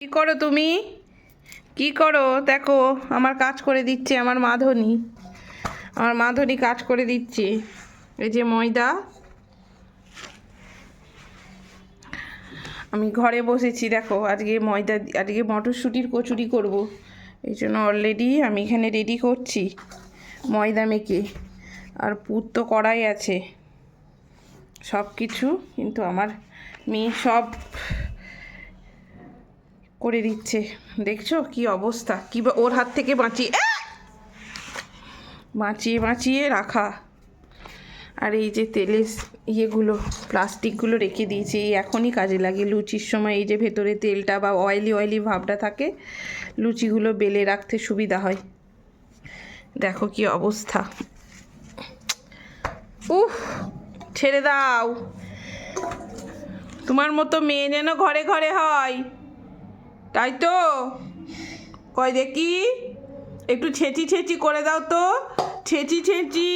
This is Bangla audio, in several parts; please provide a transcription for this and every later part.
কি করো তুমি? কি করো? দেখো, আমার কাজ করে দিচ্ছে আমার মাধনী। আমার মাধনী কাজ করে দিচ্ছে। এই যে ময়দা। আমি ঘরে বসেছি, দেখো, আজকে ময়দা, আজকে মটরশুঁটির কচুরি করব। এই জন্য অলরেডি আমি এখানে রেডি করছি ময়দা মেখে। আর পুর তো কড়াই আছে। সব কিছু কিন্তু আমার মেয়ে সব করে দিচ্ছে। দেখছ কি অবস্থা? কি ওর হাত থেকে বাঁচিয়ে! বাঁচিয়ে বাঁচিয়ে রাখা। আর এই যে তেলের ইয়েগুলো, প্লাস্টিকগুলো রেখে দিয়েছি, এই এখনই কাজে লাগে। লুচির সময় এই যে ভেতরে তেলটা বা অয়েলি অয়েলি ভাবটা থাকে, লুচিগুলো বেলে রাখতে সুবিধা হয়। দেখো কি অবস্থা। উফ, ছেড়ে দাও। তোমার মতো মেয়ে যেন ঘরে ঘরে হয়। তাই তো? কয় দেখি? একটু ছেঁচি ছেঁচি করে দাও তো। ছেঁচি ছেঁচি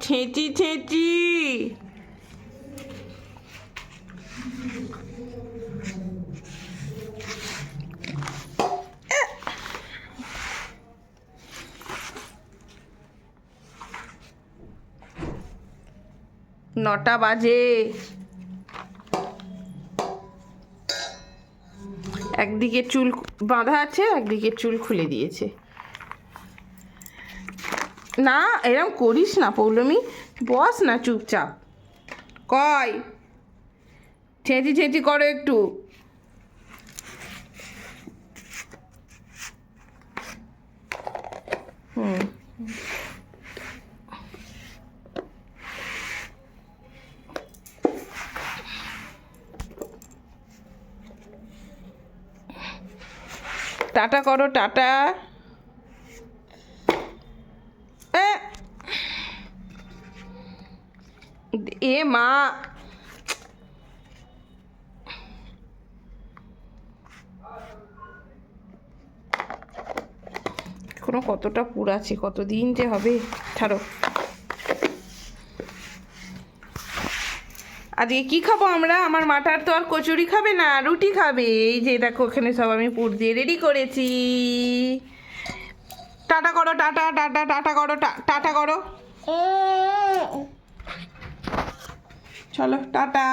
ছেঁচি ছেঁচি। নটা বাজে। একদিকে চুল বাঁধা আছে, একদিকে চুল খুলে দিয়েছে। না, এরম করিস না, পৌলমি। বস না চুপচাপ। কয় ছেঁচি ছেঁচি করো একটু। হুম। টাটা করো টাটা। এ! মা। এখনও কতটা পুর আছে কতদিন যে হবে? ছাড়ো। আজকে কি খাব আমরা? আমার মাটার তো আর কচুরি খাবে না রুটি খাবে। এই যে দেখো ওখানে সব আমি পুর দিয়ে রেডি করেছি। টাটা করো টাটা টাটা টাটা করো টাটা করো। চলো টাটা।